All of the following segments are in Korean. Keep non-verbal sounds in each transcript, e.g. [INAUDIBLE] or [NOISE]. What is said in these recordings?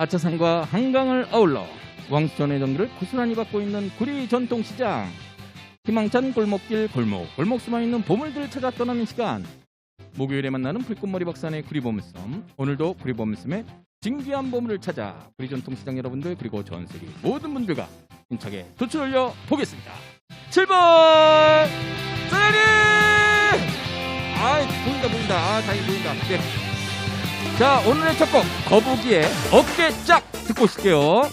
아차산과 한강을 아울러 왕수전의 전기를 고스란히 받고 있는 구리 전통시장. 희망찬 골목길 골목 골목 숨어있는 보물들을 찾아 떠나는 시간. 목요일에 만나는 불꽃머리 박산의 구리보물섬. 오늘도 구리보물섬의 진귀한 보물을 찾아 구리 전통시장 여러분들 그리고 전 세계 모든 분들과 힘차게 도출 올려 보겠습니다. 출발 사장님 아 보인다 보인다. 아 다행히 보인다. 네. 자 오늘의 첫 곡 거북이의 어깨 짝 듣고 오실게요.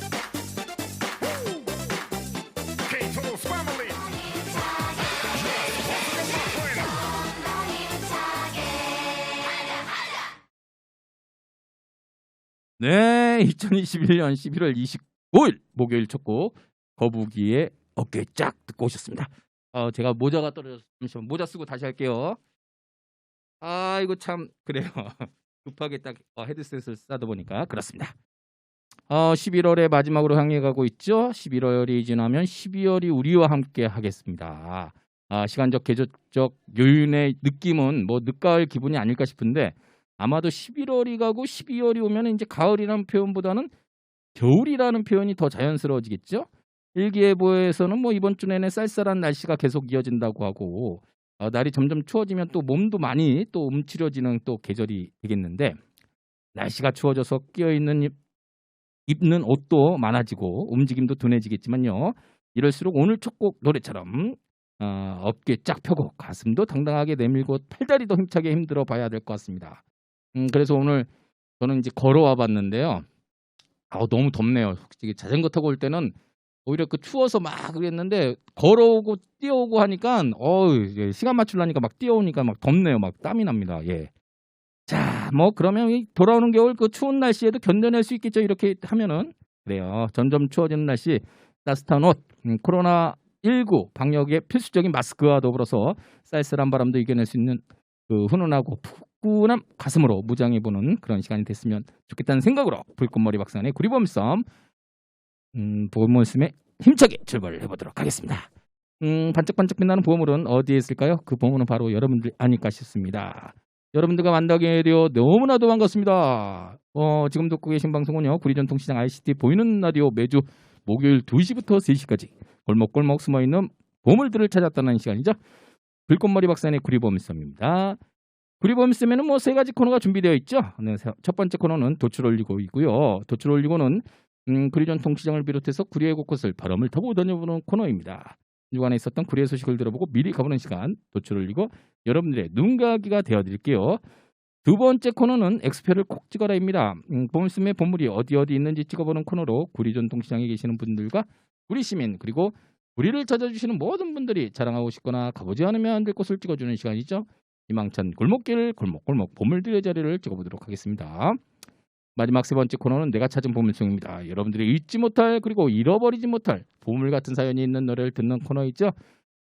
네 2021년 11월 25일 목요일 첫 곡 거북이의 어깨 짝 듣고 오셨습니다. 어, 제가 모자가 떨어져서 잠시만 모자 쓰고 다시 할게요. 아 이거 참 그래요 급하게 딱 어, 헤드셋을 싸다 보니까 그렇습니다. 어, 11월의 마지막으로 향해 가고 있죠? 11월이 지나면 12월이 우리와 함께 하겠습니다. 아, 시간적 계절적 요인의 느낌은 뭐 늦가을 기분이 아닐까 싶은데 아마도 11월이 가고 12월이 오면 이제 가을이라는 표현보다는 겨울이라는 표현이 더 자연스러워지겠죠. 일기예보에서는 뭐 이번 주 내내 쌀쌀한 날씨가 계속 이어진다고 하고 어, 날이 점점 추워지면 또 몸도 많이 또 움츠려지는 또 계절이 되겠는데 날씨가 추워져서 끼어 있는 입, 입는 옷도 많아지고 움직임도 둔해지겠지만요. 이럴수록 오늘 첫곡 노래처럼 어, 어깨 쫙 펴고 가슴도 당당하게 내밀고 팔다리도 힘차게 힘들어 봐야 될 것 같습니다. 음, 그래서 오늘 저는 이제 걸어와 봤는데요. 아, 너무 덥네요. 솔직히 자전거 타고 올 때는 오히려 그 추워서 막 그랬는데 걸어오고 뛰어오고 하니까 어우 시간 맞추려니까 막 뛰어오니까 막 덥네요. 막 땀이 납니다. 예. 자, 뭐 그러면 이 돌아오는 겨울 그 추운 날씨에도 견뎌낼 수 있겠죠. 이렇게 하면은 그래요. 점점 추워지는 날씨 따뜻한 옷, 음, 코로나 19 방역의 필수적인 마스크와 더불어서 쌀쌀한 바람도 이겨낼 수 있는 그 훈훈하고 푸근한 가슴으로 무장해 보는 그런 시간이 됐으면 좋겠다는 생각으로 불꽃머리 박사의 구리범섬 음, 보물섬에 힘차게 출발을 해보도록 하겠습니다. 음, 반짝반짝 빛나는 보물은 어디에 있을까요? 그 보물은 바로 여러분들 아닐까 싶습니다. 여러분들과 만나게 되어 너무나도 반갑습니다. 어, 지금 듣고 계신 방송은요. 구리전통시장 ICT 보이는 라디오 매주 목요일 2시부터 3시까지 골목골목 숨어있는 보물들을 찾았다는 시간이죠. 불꽃머리 박사의 구리범섬입니다. 구리범섬에는 뭐 세 가지 코너가 준비되어 있죠. 네, 세- 첫 번째 코너는 도출 올리고 있고요. 도출 올리고는 음, 구리전통시장을 비롯해서 구리의 곳곳을 바람을 타고 다녀보는 코너입니다. 주간에 있었던 구리의 소식을 들어보고 미리 가보는 시간 도출 올리고 여러분들의 눈가기가 되어드릴게요. 두 번째 코너는 엑스표를 꼭 찍어라입니다. 음, 보물섬의 보물이 어디 어디 있는지 찍어보는 코너로 구리 전통시장에 계시는 분들과 구리 시민 그리고 구리를 찾아주시는 모든 분들이 자랑하고 싶거나 가보지 않으면 안 될 곳을 찍어주는 시간이죠. 희망찬 골목길 골목골목 보물들의 자리를 찍어보도록 하겠습니다. 마지막 세 번째 코너는 내가 찾은 보물송입니다. 여러분들이 잊지 못할 그리고 잃어버리지 못할 보물 같은 사연이 있는 노래를 듣는 코너이죠.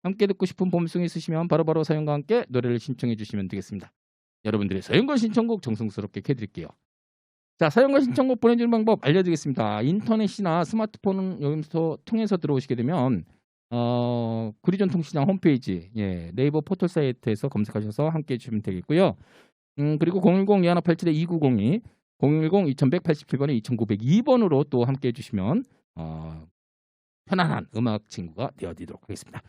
함께 듣고 싶은 보물송이 있으시면 바로 바로 사연과 함께 노래를 신청해 주시면 되겠습니다. 여러분들의 사연과 신청곡 정성스럽게 해드릴게요. 자, 사연과 신청곡 보내주는 방법 알려드리겠습니다. 인터넷이나 스마트폰 여기서 통해서 들어오시게 되면 어, 구리전통시장 홈페이지, 예, 네이버 포털 사이트에서 검색하셔서 함께 해주시면 되겠고요. 음, 그리고 010-2187-2902, 010-2187번에 2902번으로 또 함께 해주시면 어, 편안한 음악 친구가 되어드리도록 하겠습니다.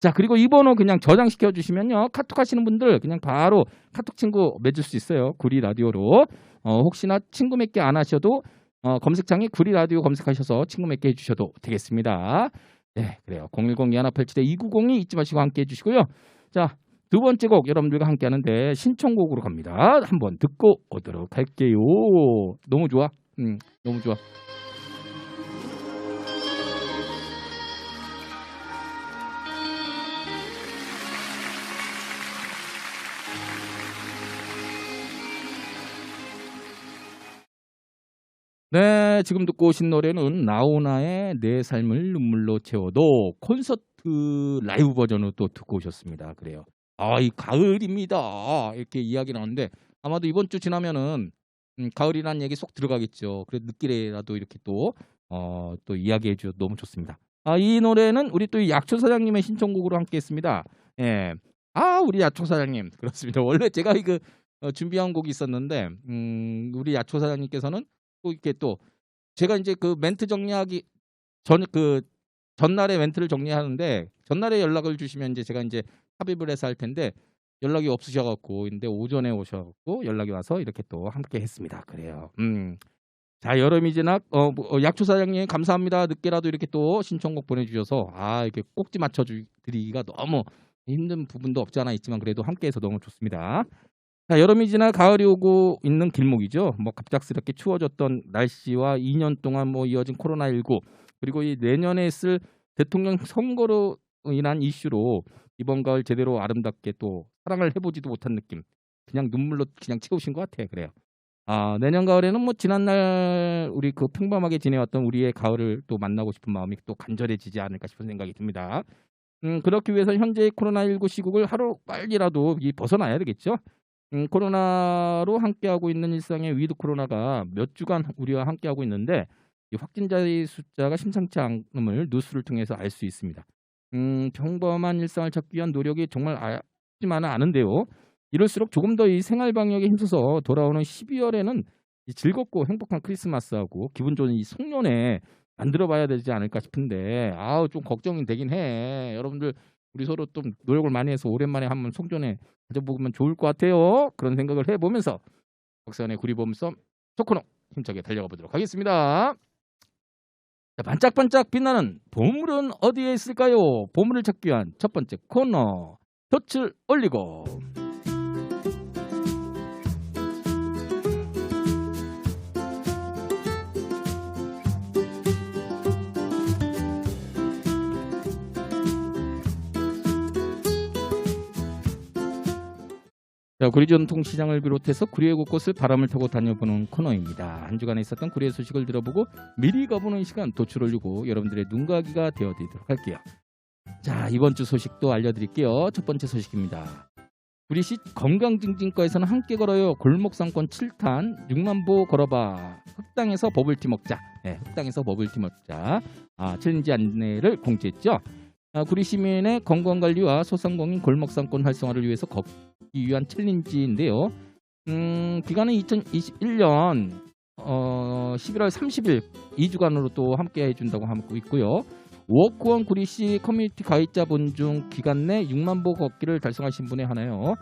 자, 그리고 이 번호 그냥 저장시켜 주시면요. 카톡 하시는 분들 그냥 바로 카톡 친구 맺을 수 있어요. 구리 라디오로. 어, 혹시나 친구 맺기 안 하셔도 어, 검색창에 구리 라디오 검색하셔서 친구 맺게 해주셔도 되겠습니다. 네, 그래요. 010-2187-2902 잊지 마시고 함께 해주시고요. 자, 두 번째 곡 여러분들과 함께 하는데 신청곡으로 갑니다. 한번 듣고 오도록 할게요. 너무 좋아. 음, 너무 좋아. 네, 지금 듣고 오신 노래는 나오나의 내 삶을 눈물로 채워도 콘서트 라이브 버전으로 또 듣고 오셨습니다. 그래요. 아, 이 가을입니다. 이렇게 이야기 나오는데 아마도 이번 주 지나면은 음, 가을이라는 얘기 속 들어가겠죠. 그래도 늦길에라도 이렇게 또, 어, 또 이야기해 주셔서 너무 좋습니다. 아, 이 노래는 우리 또이 약초 사장님의 신청곡으로 함께 했습니다. 예. 아, 우리 약초 사장님. [LAUGHS] 그렇습니다. 원래 제가 이거 어, 준비한 곡이 있었는데, 음, 우리 약초 사장님께서는 또 이렇게 또 제가 이제 그 멘트 정리하기 전 그 전날에 멘트를 정리하는데 전날에 연락을 주시면 이제 제가 이제 합의를 해서 할 텐데 연락이 없으셔갖고 근데 오전에 오셔갖고 연락이 와서 이렇게 또 함께 했습니다. 그래요. 음. 자 여름이 지나 어, 뭐, 어, 약초 사장님 감사합니다. 늦게라도 이렇게 또 신청곡 보내주셔서 아 이렇게 꼭지 맞춰 드리기가 너무 힘든 부분도 없지 않아 있지만 그래도 함께해서 너무 좋습니다. 자, 여름이 지나 가을이 오고 있는 길목이죠. 뭐 갑작스럽게 추워졌던 날씨와 2년 동안 뭐 이어진 코로나19 그리고 이 내년에 있을 대통령 선거로 인한 이슈로 이번 가을 제대로 아름답게 또 사랑을 해보지도 못한 느낌. 그냥 눈물로 그냥 채우신 것 같아요. 그래요. 아, 내년 가을에는 뭐 지난날 우리 그 평범하게 지내왔던 우리의 가을을 또 만나고 싶은 마음이 또 간절해지지 않을까 싶은 생각이 듭니다. 음, 그렇기 위해서 현재의 코로나19 시국을 하루 빨리라도 이 벗어나야 되겠죠. 음, 코로나로 함께하고 있는 일상의 위드 코로나가 몇 주간 우리와 함께하고 있는데 이 확진자의 숫자가 심상치 않음을 뉴스를 통해서 알 수 있습니다. 음, 평범한 일상을 찾기 위한 노력이 정말 아쉽지만은 않은데요. 이럴수록 조금 더 이 생활 방역에 힘써서 돌아오는 12월에는 이 즐겁고 행복한 크리스마스하고 기분 좋은 이 송년회 만들어봐야 되지 않을까 싶은데 아우 좀 걱정이 되긴 해. 여러분들 우리 서로 좀 노력을 많이 해서 오랜만에 한번 송년회 가져보면 좋을 것 같아요. 그런 생각을 해보면서 박사원의 구리범섬 토크노 힘차게 달려가 보도록 하겠습니다. 자, 반짝반짝 빛나는 보물은 어디에 있을까요? 보물을 찾기 위한 첫 번째 코너 덫을 올리고 구리 전통 시장을 비롯해서 구리의 곳곳을 바람을 타고 다녀보는 코너입니다. 한 주간에 있었던 구리의 소식을 들어보고 미리 가보는 시간 도출 올리고 여러분들의 눈가기가 되어드리도록 할게요. 자, 이번 주 소식도 알려드릴게요. 첫 번째 소식입니다. 구리시 건강증진과에서는 함께 걸어요. 골목상권 7탄 6만보 걸어봐. 흑당에서 버블티 먹자. 네, 흑당에서 버블티 먹자. 아, 챌린지 안내를 공지했죠. 아, 구리 시민의 건강관리와 소상공인 골목상권 활성화를 위해서 걷기 위한 챌린지인데요. 음, 기간은 2021년 어, 11월 30일 2주간으로 또 함께 해준다고 하고 있고요. 워크원 구리시 커뮤니티 가입자분 중 기간 내 6만 보 걷기를 달성하신 분에 한하여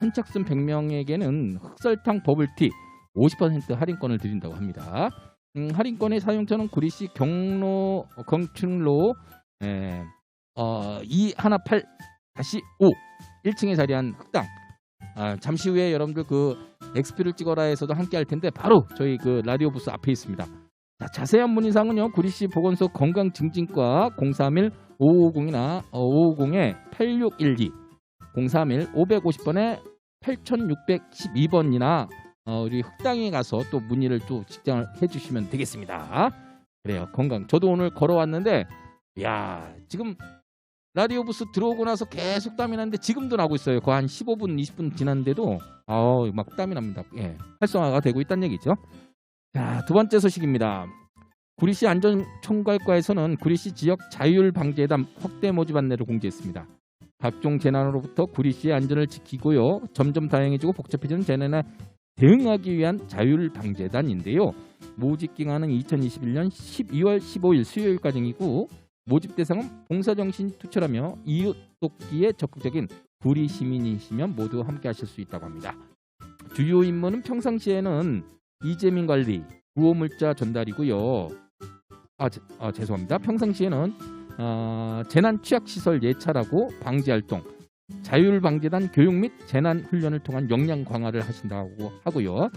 선착순 100명에게는 흑설탕 버블티 50% 할인권을 드린다고 합니다. 음, 할인권의 사용처는 구리시 경로 어, 경층로 에, 어, 218-5 1층에 자리한 흑당 아, 잠시 후에 여러분들 그 엑스피를 찍어라에서도 함께 할 텐데 바로 저희 그 라디오 부스 앞에 있습니다. 자, 자세한 문의사항은요. 구리시 보건소 건강증진과 031 550이나 어, 550에 8612 031 550번에 8612번이나 어, 우리 흑당에 가서 또 문의를 또 직장을 해주시면 되겠습니다. 그래요. 건강. 저도 오늘 걸어왔는데 야 지금 라디오 부스 들어오고 나서 계속 땀이 나는데 지금도 나고 있어요. 거의 한 15분, 20분 지났는데도 아우 막 땀이 납니다. 예, 활성화가 되고 있다는 얘기죠. 자, 두 번째 소식입니다. 구리시 안전총괄과에서는 구리시 지역 자율 방재단 확대 모집 안내를 공지했습니다. 각종 재난으로부터 구리시의 안전을 지키고요. 점점 다양해지고 복잡해지는 재난에 대응하기 위한 자율 방재단인데요. 모집 기간은 2021년 12월 15일 수요일까지이고 모집 대상은 봉사정신이 투철하며 이웃 돕기에 적극적인 구리 시민이시면 모두 함께 하실 수 있다고 합니다. 주요 임무는 평상시에는 이재민 관리, 구호물자 전달이고요. 아, 제- 아, 죄송합니다. 평상시에는 어, 재난 취약 시설 예찰하고 방지 활동, 자율 방재단 교육 및 재난 훈련을 통한 역량 강화를 하신다고 하고요.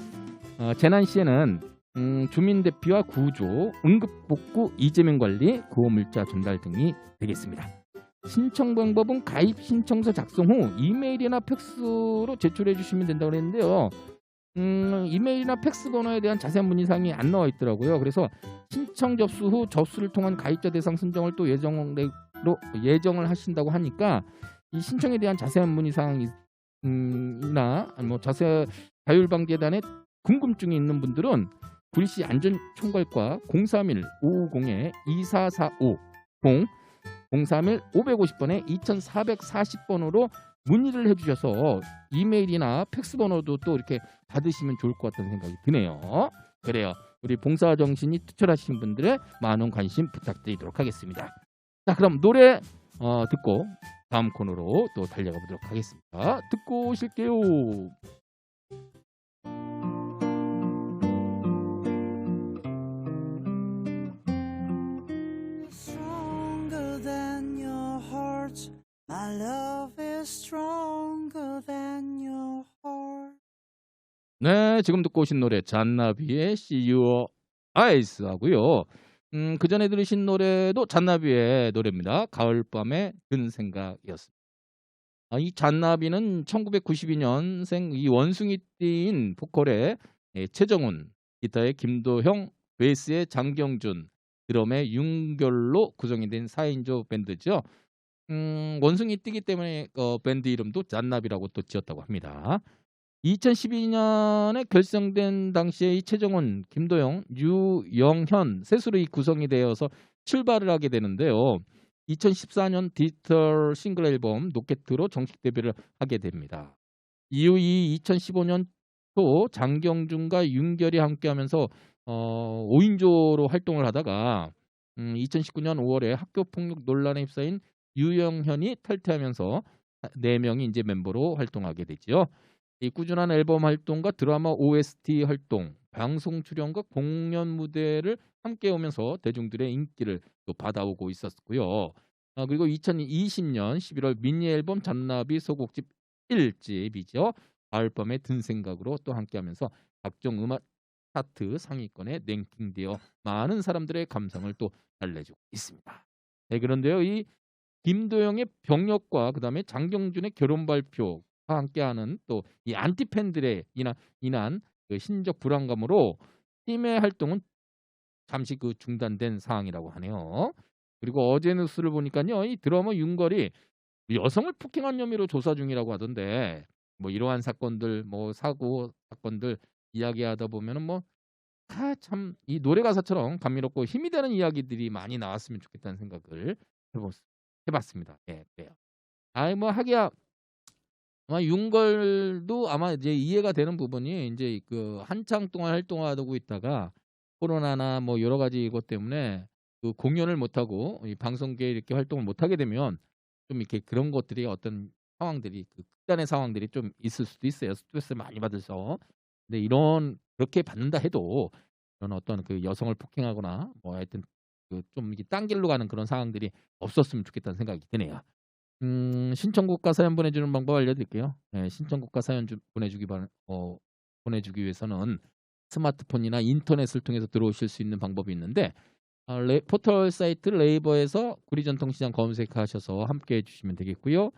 어, 재난 시에는 음, 주민 대피와 구조, 응급 복구, 이재명 관리, 구호물자 전달 등이 되겠습니다. 신청 방법은 가입 신청서 작성 후 이메일이나 팩스로 제출해 주시면 된다고 그랬는데요. 음, 이메일이나 팩스 번호에 대한 자세한 문의 사항이 안 나와 있더라고요. 그래서 신청 접수 후 접수를 통한 가입자 대상 선정을 또 예정으로 예정을 하신다고 하니까 이 신청에 대한 자세한 문의 사항이나 뭐 자세 자율방재단에 궁금증이 있는 분들은 구리시 안전총괄과 031 550에 2445 0 031 550번에 2440번으로 문의를 해주셔서 이메일이나 팩스 번호도 또 이렇게 받으시면 좋을 것 같다는 생각이 드네요. 그래요. 우리 봉사 정신이 투철하신 분들의 많은 관심 부탁드리도록 하겠습니다. 자, 그럼 노래 어, 듣고 다음 코너로 또 달려가 보도록 하겠습니다. 듣고 오실게요. My love is stronger than your heart. 네, 지금 듣고 오신 노래 잔나비의 See Your Eyes 하고요. 음, 그 전에 들으신 노래도 잔나비의 노래입니다. 가을밤에 든 생각이었습니다. 아, 이 잔나비는 1992년생 이 원숭이띠인 보컬의 예, 최정훈, 기타의 김도형, 베이스의 장경준, 드럼의 윤결로 구성이 된 4인조 밴드죠. 음, 원숭이띠기 때문에 어, 밴드 이름도 잔나비라고 또 지었다고 합니다. 2012년에 결성된 당시에 이 최정훈, 김도영, 유영현 셋으로 이 구성이 되어서 출발을 하게 되는데요. 2014년 디지털 싱글 앨범 노켓으로 정식 데뷔를 하게 됩니다. 이후 이 2015년 초 장경준과 윤결이 함께하면서 어, 5인조로 활동을 하다가 음, 2019년 5월에 학교 폭력 논란에 휩싸인 유영현이 탈퇴하면서 네 명이 이제 멤버로 활동하게 되지요. 이 꾸준한 앨범 활동과 드라마 OST 활동, 방송 출연과 공연 무대를 함께 오면서 대중들의 인기를 또 받아오고 있었고요. 아, 그리고 2020년 11월 미니 앨범 잔나비 소곡집 1집이죠. 가을밤에 든 생각으로 또 함께하면서 각종 음악 차트 상위권에 랭킹되어 많은 사람들의 감상을 또 달래주고 있습니다. 네, 그런데요, 이 김도영의 병력과 그다음에 장경준의 결혼 발표와 함께하는 또 이 안티 팬들의 인한, 인한 그 신적 불안감으로 팀의 활동은 잠시 그 중단된 상황이라고 하네요. 그리고 어제 뉴스를 보니까요, 이 드러머 윤걸이 여성을 폭행한 혐의로 조사 중이라고 하던데 뭐 이러한 사건들, 뭐 사고 사건들 이야기하다 보면은 뭐참이 노래 가사처럼 감미롭고 힘이 되는 이야기들이 많이 나왔으면 좋겠다는 생각을 해봤, 해봤습니다. 예, 그래요. 아이 뭐 하기야 아마 윤걸도 아마 이제 이해가 되는 부분이 이제 그 한창 동안 활동하고 있다가 코로나나 뭐 여러 가지 것 때문에 그 공연을 못 하고 이 방송계에 이렇게 활동을 못 하게 되면 좀 이렇게 그런 것들이 어떤 상황들이 그 극단의 상황들이 좀 있을 수도 있어요. 스트레스를 많이 받아서. 근데 이런 그렇게 받는다 해도 그런 어떤 그 여성을 폭행하거나 뭐 하여튼 그 좀 이게 딴 길로 가는 그런 상황들이 없었으면 좋겠다는 생각이 드네요. 음, 신청곡과 사연 보내주는 방법 알려드릴게요. 네, 신청곡과 사연 주, 보내주기 바, 어, 보내주기 위해서는 스마트폰이나 인터넷을 통해서 들어오실 수 있는 방법이 있는데 어, 레, 포털 사이트 레이버에서 구리전통시장 검색하셔서 함께 해주시면 되겠고요.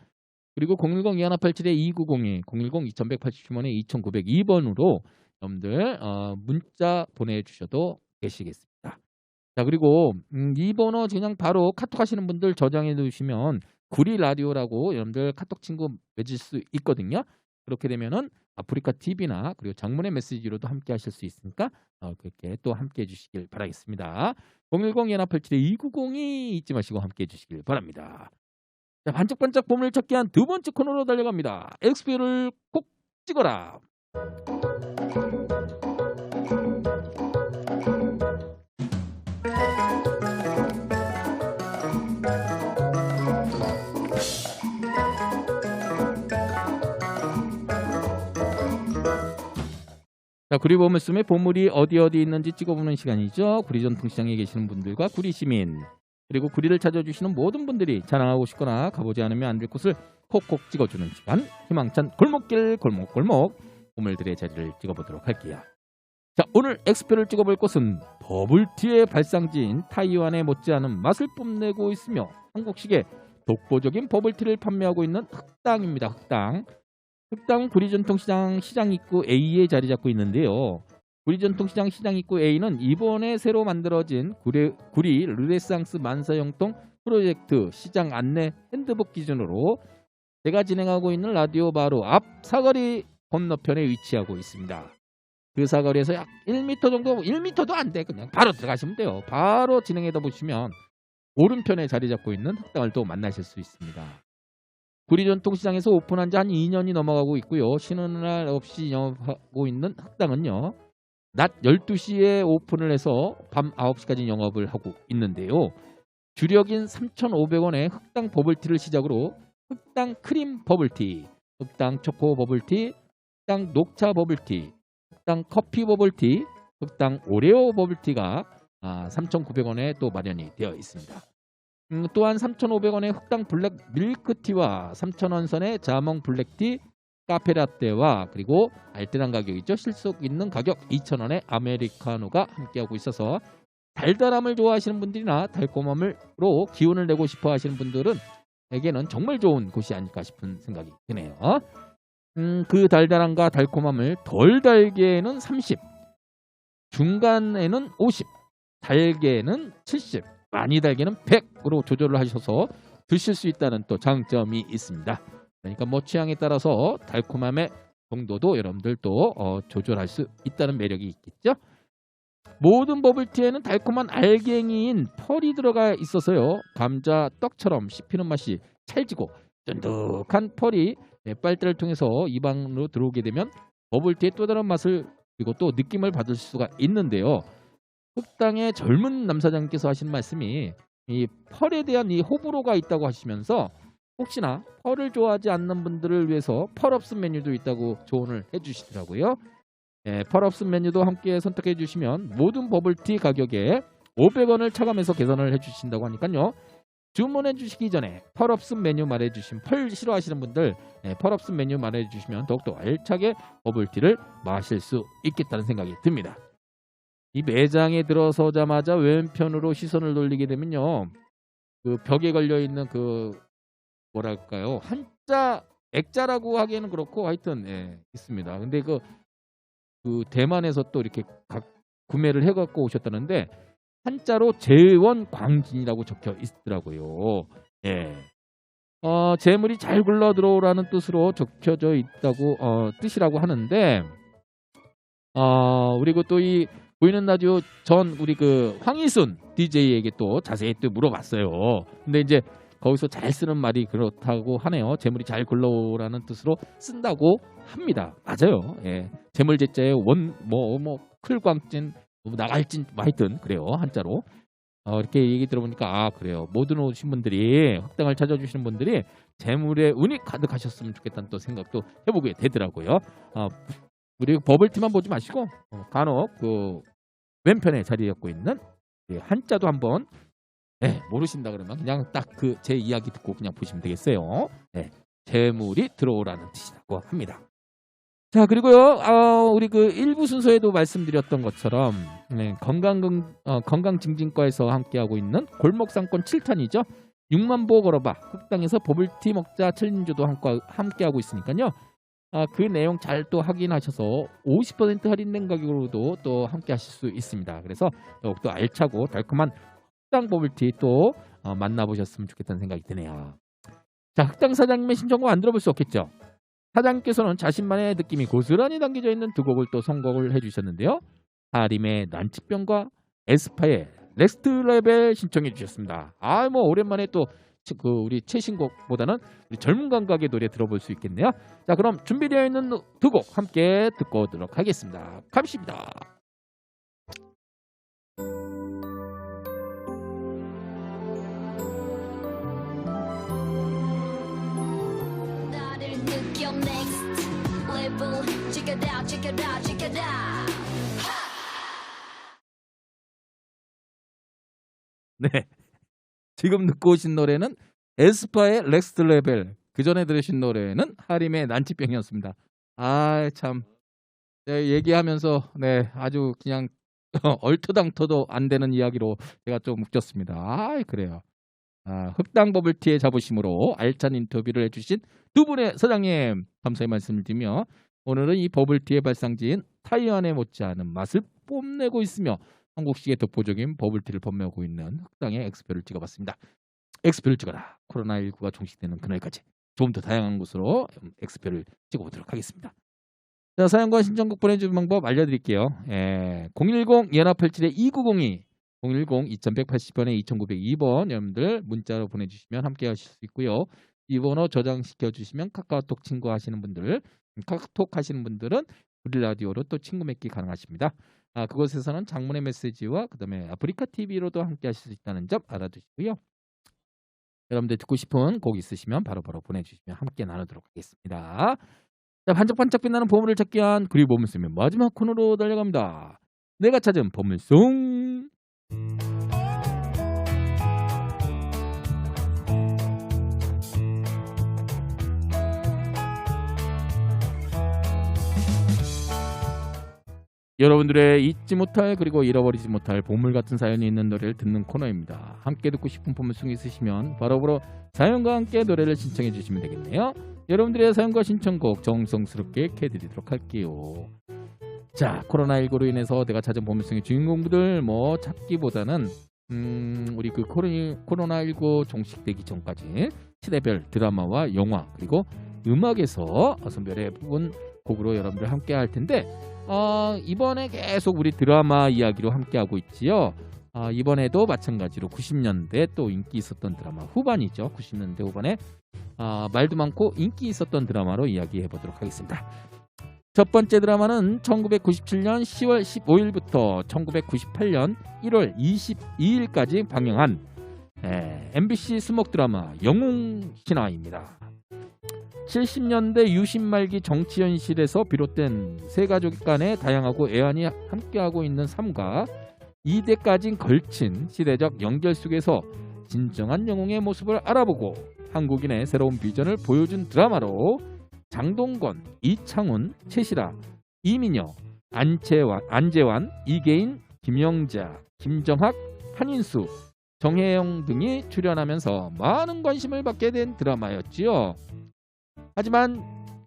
그리고 010-2187-2902, 010-2187에 2902번으로 여러분들 어, 문자 보내주셔도 되시겠습니다. 자 그리고 음, 이 번호 그냥 바로 카톡 하시는 분들 저장해 두시면 구리 라디오라고 여러분들 카톡 친구 맺을 수 있거든요. 그렇게 되면은 아프리카 TV나 그리고 장문의 메시지로도 함께 하실 수 있으니까 어, 그렇게 또 함께 해주시길 바라겠습니다. 010-2187-2902 잊지 마시고 함께 해주시길 바랍니다. 자, 반짝반짝 보물 찾기 한 두 번째 코너로 달려갑니다. 엑스표를 꼭 찍어라. 자, 구리 보물섬의 보물이 어디 어디 있는지 찍어보는 시간이죠. 구리 전통시장에 계시는 분들과 구리 시민 그리고 구리를 찾아주시는 모든 분들이 자랑하고 싶거나 가보지 않으면 안 될 곳을 콕콕 찍어주는 시간 희망찬 골목길 골목골목 보물들의 자리를 찍어보도록 할게요. 자, 오늘 엑스표를 찍어볼 곳은 버블티의 발상지인 타이완에 못지않은 맛을 뽐내고 있으며 한국식의 독보적인 버블티를 판매하고 있는 흑당입니다. 흑당. 흑당 구리전통시장 시장 입구 A에 자리 잡고 있는데요. 구리전통시장 시장 입구 A는 이번에 새로 만들어진 구리, 구리 르네상스 만사형통 프로젝트 시장 안내 핸드북 기준으로 제가 진행하고 있는 라디오 바로 앞 사거리 건너편에 위치하고 있습니다. 그 사거리에서 약 1m 정도, 1m도 안 돼. 그냥 바로 들어가시면 돼요. 바로 진행해다 보시면 오른편에 자리 잡고 있는 흑당을 또 만나실 수 있습니다. 구리 전통시장에서 오픈한 지 한 2년이 넘어가고 있고요. 쉬는 날 없이 영업하고 있는 흑당은요. 낮 12시에 오픈을 해서 밤 9시까지 영업을 하고 있는데요. 주력인 3,500원의 흑당 버블티를 시작으로 흑당 크림 버블티, 흑당 초코 버블티, 흑당 녹차 버블티, 흑당 커피 버블티, 흑당 오레오 버블티가 아, 3,900원에 또 마련이 되어 있습니다. 음, 또한 3,500원의 흑당 블랙 밀크티와 3,000원 선의 자몽 블랙티, 카페라떼와 그리고 알뜰한 가격이죠. 실속 있는 가격 2,000원의 아메리카노가 함께하고 있어서 달달함을 좋아하시는 분들이나 달콤함으로 기운을 내고 싶어 하시는 분들은 에게는 정말 좋은 곳이 아닐까 싶은 생각이 드네요. 음, 그 달달함과 달콤함을 덜 달게는 30, 중간에는 50, 달게는 70, 많이 달게는 100으로 조절을 하셔서 드실 수 있다는 또 장점이 있습니다. 그러니까 뭐 취향에 따라서 달콤함의 정도도 여러분들 또 어, 조절할 수 있다는 매력이 있겠죠. 모든 버블티에는 달콤한 알갱이인 펄이 들어가 있어서요. 감자 떡처럼 씹히는 맛이 찰지고 쫀득한 펄이 네, 빨대를 통해서 입안으로 들어오게 되면 버블티의 또 다른 맛을 그리고 또 느낌을 받을 수가 있는데요. 흑당의 젊은 남사장님께서 하신 말씀이 이 펄에 대한 이 호불호가 있다고 하시면서 혹시나 펄을 좋아하지 않는 분들을 위해서 펄 없음 메뉴도 있다고 조언을 해주시더라고요. 예, 펄 없음 메뉴도 함께 선택해 주시면 모든 버블티 가격에 500원을 차감해서 계산을 해주신다고 하니까요. 주문해 주시기 전에 펄 없음 메뉴 말해 주신 펄 싫어하시는 분들 예, 펄 없음 메뉴 말해 주시면 더욱더 알차게 버블티를 마실 수 있겠다는 생각이 듭니다. 이 매장에 들어서자마자 왼편으로 시선을 돌리게 되면요. 그 벽에 걸려 있는 그 뭐랄까요 한자 액자라고 하기에는 그렇고 하여튼 예, 있습니다. 근데 그, 그 대만에서 또 이렇게 각 구매를 해갖고 오셨다는데 한자로 재원 광진이라고 적혀 있더라고요. 예. 어, 재물이 잘 굴러 들어오라는 뜻으로 적혀져 있다고 어, 뜻이라고 하는데 어, 그리고 또 이 보이는 라디오 전 우리 그 황희순 DJ에게 또 자세히 또 물어봤어요. 근데 이제 거기서 잘 쓰는 말이 그렇다고 하네요. 재물이 잘 굴러오라는 뜻으로 쓴다고 합니다. 맞아요. 예. 재물제자의 원 뭐 뭐 클광진 뭐 나갈진 뭐 하여튼 그래요 한자로 어, 이렇게 얘기 들어보니까 아 그래요 모든 오신 분들이 흑당을 찾아주시는 분들이 재물에 운이 가득하셨으면 좋겠다는 또 생각도 해보게 되더라고요. 어, 우리 버블티만 보지 마시고 어, 간혹 그 왼편에 자리 잡고 있는 이 한자도 한번 네, 모르신다 그러면 그냥 딱 그 제 이야기 듣고 그냥 보시면 되겠어요. 네, 재물이 들어오라는 뜻이라고 합니다. 자 그리고요 어, 우리 그 일부 순서에도 말씀드렸던 것처럼 네, 건강 어, 건강증진과에서 함께하고 있는 골목상권 7탄이죠. 6만 보 걸어봐. 흑당에서 버블티 먹자 챌린저도 함께, 함께 하고 있으니까요. 아, 그 내용 잘 또 확인하셔서 50% 할인된 가격으로도 또 함께 하실 수 있습니다. 그래서 더욱더 알차고 달콤한 흑당 버블티 또 어, 만나보셨으면 좋겠다는 생각이 드네요. 자 흑당 사장님의 신청곡 안 들어볼 수 없겠죠 사장님께서는 자신만의 느낌이 고스란히 담겨져 있는 두 곡을 또 선곡을 해주셨는데요. 하림의 난치병과 에스파의 넥스트 레벨 신청해 주셨습니다. 아 뭐 오랜만에 또 그 우리 최신곡보다는 우리 젊은 감각의 노래 들어볼 수 있겠네요. 자 그럼 준비되어 있는 두 곡 함께 듣고 오도록 하겠습니다. 감사합니다. 느껴 next level check it out check it out check it out 네. 지금 듣고 오신 노래는 에스파의 렉스트 레벨. 그 전에 들으신 노래는 하림의 난치병이었습니다. 아, 참. 네, 얘기하면서 네, 아주 그냥 [LAUGHS] 얼토당토도 안 되는 이야기로 제가 좀 웃겼습니다. 아, 그래요. 아, 흑당 버블티의 자부심으로 알찬 인터뷰를 해주신 두 분의 사장님 감사의 말씀을 드리며 오늘은 이 버블티의 발상지인 타이완에 못지않은 맛을 뽐내고 있으며 한국식의 독보적인 버블티를 판매하고 있는 흑당의 엑스표를 찍어봤습니다. 엑스표를 찍어라. 코로나19가 종식되는 그날까지 좀 더 다양한 곳으로 엑스표를 찍어보도록 하겠습니다. 자, 사연과 신청곡 보내주는 방법 알려드릴게요. 예, 010-1887-2902 010-2180번에 2902번 여러분들 문자로 보내주시면 함께 하실 수 있고요. 이 번호 저장시켜 주시면 카카오톡 친구 하시는 분들 카카오톡 하시는 분들은 우리 라디오로 또 친구 맺기 가능하십니다. 아, 그곳에서는 장문의 메시지와 그다음에 아프리카 TV로도 함께 하실 수 있다는 점 알아두시고요. 여러분들 듣고 싶은 곡 있으시면 바로바로 보내주시면 함께 나누도록 하겠습니다. 자, 반짝반짝 빛나는 보물을 찾기 위한 그리 보물섬의 마지막 코너로 달려갑니다. 내가 찾은 보물송. 여러분들의 잊지 못할 그리고 잃어버리지 못할 보물 같은 사연이 있는 노래를 듣는 코너입니다. 함께 듣고 싶은 보물송 있으시면 바로바로 사연과 함께 노래를 신청해 주시면 되겠네요. 여러분들의 사연과 신청곡 정성스럽게 캐드리도록 할게요. 자, 코로나19로 인해서 내가 찾은 보물송의 주인공들 뭐 찾기보다는 음, 우리 그 코로나- 코로나19 종식되기 전까지 시대별 드라마와 영화 그리고 음악에서 선별해 뽑은 곡으로 여러분들 함께 할 텐데 어, 이번에 계속 우리 드라마 이야기로 함께 하고 있지요. 아, 이번에도 마찬가지로 90년대 또 인기 있었던 드라마 후반이죠. 90년대 후반에 아, 말도 많고 인기 있었던 드라마로 이야기해 보도록 하겠습니다. 첫 번째 드라마는 1997년 10월 15일부터 1998년 1월 22일까지 방영한 에, MBC 수목 드라마 영웅 신화입니다. 70년대 유신 말기 정치 현실에서 비롯된 세 가족 간의 다양하고 애환이 함께하고 있는 삶과 이대까지 걸친 시대적 연결 속에서 진정한 영웅의 모습을 알아보고 한국인의 새로운 비전을 보여준 드라마로 장동건, 이창훈, 최시라, 이민여, 안채완, 안재환, 이계인, 김영자, 김정학, 한인수, 정혜영 등이 출연하면서 많은 관심을 받게 된 드라마였지요. 하지만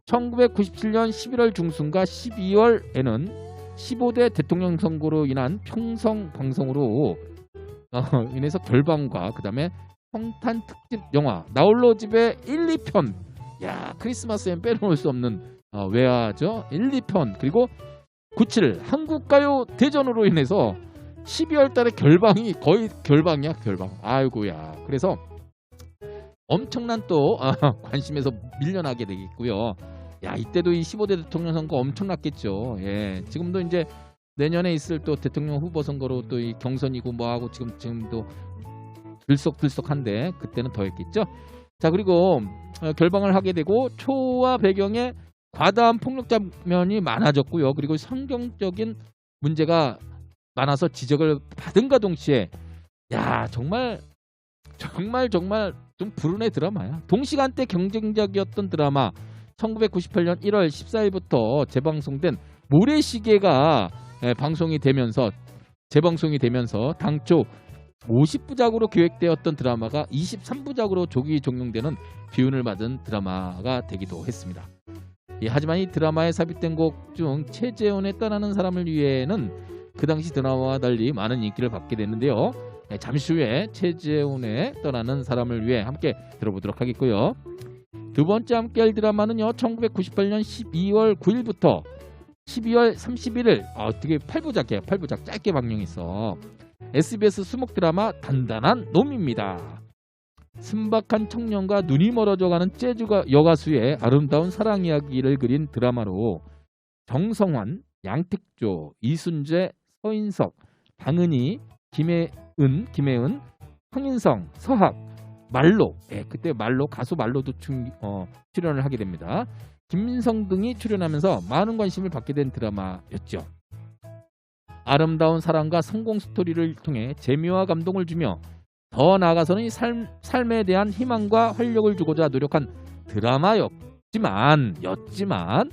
1997년 11월 중순과 12월에는 15대 대통령 선거로 인한 평성 방송으로 어, 인해서 결방과 그 다음에 성탄 특집 영화 나홀로 집의 1, 2편 야 크리스마스엔 빼놓을 수 없는 어, 외화죠 1, 2편 그리고 97 한국가요 대전으로 인해서 12월 달에 결방이 거의 결방이야 결방 아이고야 그래서 엄청난 또 아, [LAUGHS] 관심에서 밀려나게 되겠고요. 야 이때도 이 15대 대통령 선거 엄청났겠죠. 예, 지금도 이제 내년에 있을 또 대통령 후보 선거로 또 이 경선이고 뭐하고 지금 지금도 들썩들썩한데 그때는 더했겠죠. 자 그리고 어, 결방을 하게 되고 초와 배경에 과다한 폭력 장면이 많아졌고요. 그리고 성경적인 문제가 많아서 지적을 받은가 동시에 야 정말 정말 정말 좀 불운의 드라마야. 동시간대 경쟁적이었던 드라마 1998년 1월 14일부터 재방송된 모래시계가 예, 방송이 되면서 재방송이 되면서 당초 50부작으로 계획되었던 드라마가 23부작으로 조기 종영되는 비운을 받은 드라마가 되기도 했습니다. 예, 하지만 이 드라마에 삽입된 곡 중 최재훈의 떠나는 사람을 위해는 그 당시 드라마와 달리 많은 인기를 받게 됐는데요. 네, 잠시 후에 최재훈의 떠나는 사람을 위해 함께 들어보도록 하겠고요. 두 번째 함께 할 드라마는요. 1998년 12월 9일부터 12월 31일 아, 되게 8부작이에요. 8부작 짧게 방영했어. SBS 수목 드라마 단단한 놈입니다. 순박한 청년과 눈이 멀어져가는 재즈 여가수의 아름다운 사랑 이야기를 그린 드라마로 정성환, 양택조, 이순재, 서인석, 방은희, 김혜은, 김혜은, 황인성, 서학, 말로, 예, 그때 말로 가수 말로도 출, 어, 출연을 하게 됩니다. 김민성 등이 출연하면서 많은 관심을 받게 된 드라마였죠. 아름다운 사랑과 성공 스토리를 통해 재미와 감동을 주며 더 나아가서는 이 삶, 삶에 대한 희망과 활력을 주고자 노력한 드라마였지만 였지만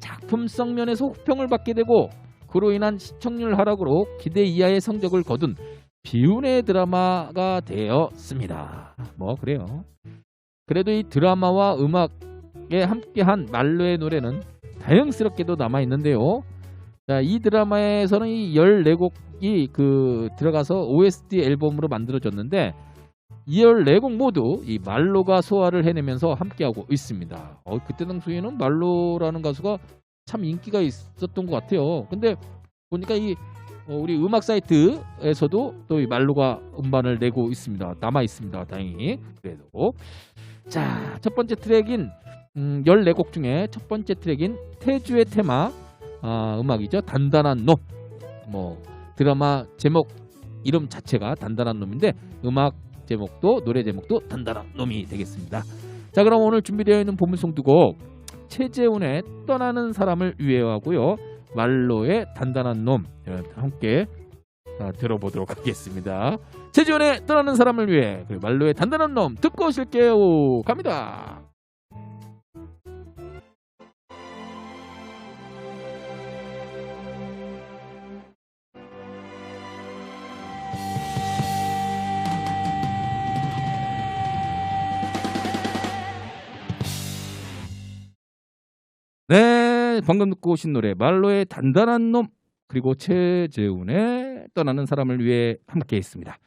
작품성 면에서 혹평을 받게 되고 그로 인한 시청률 하락으로 기대 이하의 성적을 거둔 비운의 드라마가 되었습니다. 뭐 그래요. 그래도 이 드라마와 음악에 함께한 말로의 노래는 다행스럽게도 남아 있는데요. 자, 이 드라마에서는 이 14곡이 그 들어가서 OST 앨범으로 만들어졌는데 이 14곡 모두 이 말로가 소화를 해내면서 함께하고 있습니다. 어, 그때 당시에는 말로라는 가수가 참 인기가 있었던 것 같아요. 근데 보니까 이 어, 우리 음악 사이트에서도 또 이 말로가 음반을 내고 있습니다. 남아 있습니다. 다행히 그래도 자 첫 번째 트랙인 음, 14곡 중에 첫 번째 트랙인 태주의 테마 아, 음악이죠. 단단한 놈 뭐 드라마 제목 이름 자체가 단단한 놈인데 음악 제목도 노래 제목도 단단한 놈이 되겠습니다. 자 그럼 오늘 준비되어 있는 보물송 두곡 최재훈의 떠나는 사람을 위해하고요 말로의 단단한 놈 함께 아, 들어보도록 하겠습니다. 최지원의 떠나는 사람을 위해 그리고 말로의 단단한 놈 듣고 오실게요. 갑니다. 네, 방금 듣고 오신 노래 말로의 단단한 놈 그리고 최재훈의 떠나는 사람을 위해 함께 했습니다.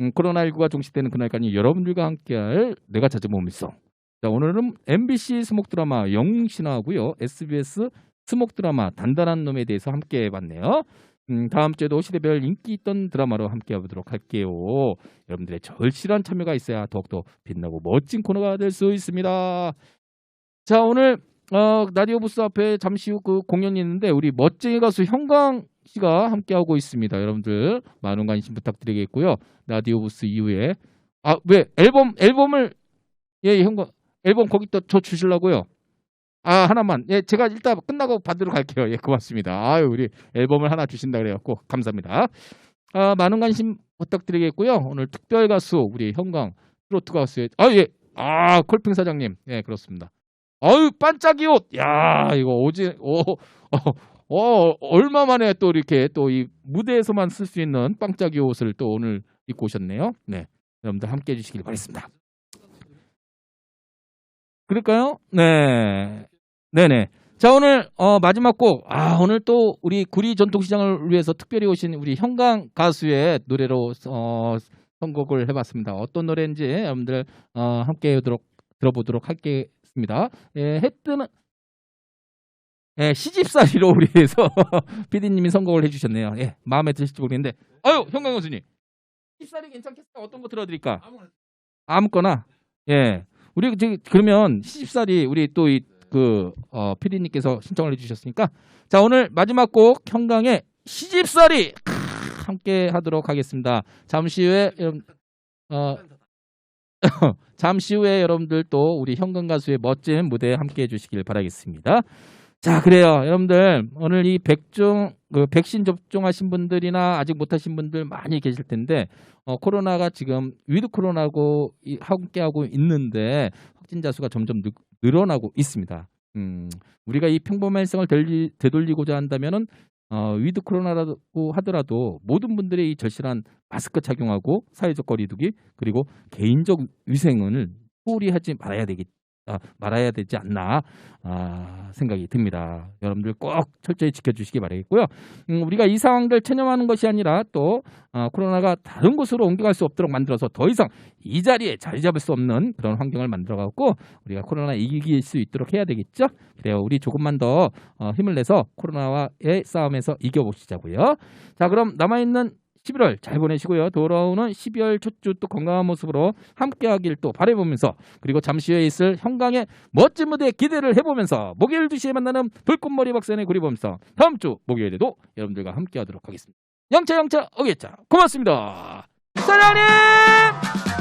음, 코로나19가 종식되는 그날까지 여러분들과 함께할 내가 찾아본 밀성. 자, 오늘은 MBC 수목 드라마 영웅신화하고요. SBS 수목 드라마 단단한 놈에 대해서 함께 해봤네요. 음, 다음 주에도 시대별 인기 있던 드라마로 함께 해보도록 할게요. 여러분들의 절실한 참여가 있어야 더욱더 빛나고 멋진 코너가 될 수 있습니다. 자, 오늘 어, 라디오 부스 앞에 잠시 후 그 공연이 있는데 우리 멋쟁이 가수 형광 씨가 함께 하고 있습니다. 여러분들 많은 관심 부탁드리겠고요. 라디오 부스 이후에 아 왜 앨범 앨범을 예 형광 앨범 거기 또저 주실라고요? 아 하나만 예 제가 일단 끝나고 받으러 갈게요. 예 고맙습니다. 아유 우리 앨범을 하나 주신다 그래갖고 감사합니다. 아 많은 관심 부탁드리겠고요. 오늘 특별 가수 우리 형광 트로트 가수의 아예아 콜핑 사장님 예 그렇습니다. 아유 반짝이 옷. 야 이거 오지 오 어, 어, 얼마 만에 또 이렇게 또 이 무대에서만 쓸 수 있는 반짝이 옷을 또 오늘 입고 오셨네요. 네, 여러분들 함께 해 주시길 바라겠습니다. 그럴까요? 네, 네네. 자 오늘 어, 마지막 곡. 아 오늘 또 우리 구리 전통시장을 위해서 특별히 오신 우리 형강 가수의 노래로 어, 선곡을 해봤습니다. 어떤 노래인지 여러분들 어, 함께 들어, 들어보도록 하겠습니다. 예, 해 뜨는 예, 시집살이로 우리 해서 [LAUGHS] PD님이 선곡을 해주셨네요. 예, 마음에 드실지 모르겠는데, 아유, 형광 교수님, 시집살이 괜찮겠어요? 어떤 거 들어드릴까? 아무거나. 예, 우리 지금 그러면 시집살이 우리 또 이 그 어, PD님께서 신청을 해주셨으니까, 자 오늘 마지막 곡 형광의 시집살이 크, 함께 하도록 하겠습니다. 잠시 후에 여러분, 어, [LAUGHS] 잠시 후에 여러분들 또 우리 현금 가수의 멋진 무대에 함께 해주시길 바라겠습니다. 자, 그래요. 여러분들, 오늘 이 백종, 그 백신 접종하신 분들이나 아직 못하신 분들 많이 계실 텐데, 어, 코로나가 지금 위드 코로나고 이- 함께하고 있는데, 확진자 수가 점점 느, 늘어나고 있습니다. 음, 우리가 이 평범한 일상을 되돌리, 되돌리고자 한다면은, 어, 위드 코로나라고 하더라도 모든 분들의 이 절실한 마스크 착용하고 사회적 거리두기 그리고 개인적 위생을 소홀히 하지 말아야 되겠 아, 말아야 되지 않나 아, 생각이 듭니다. 여러분들 꼭 철저히 지켜주시기 바라겠고요. 음, 우리가 이 상황들 체념하는 것이 아니라 또 아, 코로나가 다른 곳으로 옮겨갈 수 없도록 만들어서 더 이상 이 자리에 자리 잡을 수 없는 그런 환경을 만들어갖고 우리가 코로나 이길 수 있도록 해야 되겠죠. 그래요. 우리 조금만 더 어, 힘을 내서 코로나와의 싸움에서 이겨보시자고요. 자, 그럼 남아있는 11월 잘 보내시고요. 돌아오는 12월 첫주 또 건강한 모습으로 함께하길 또 바라보면서 그리고 잠시 후에 있을 형광의 멋진 무대 기대를 해보면서 목요일 2시에 만나는 불꽃머리 박사의 구리범성 다음 주 목요일에도 여러분들과 함께하도록 하겠습니다. 영차 영차 어겠자 고맙습니다. 사장님!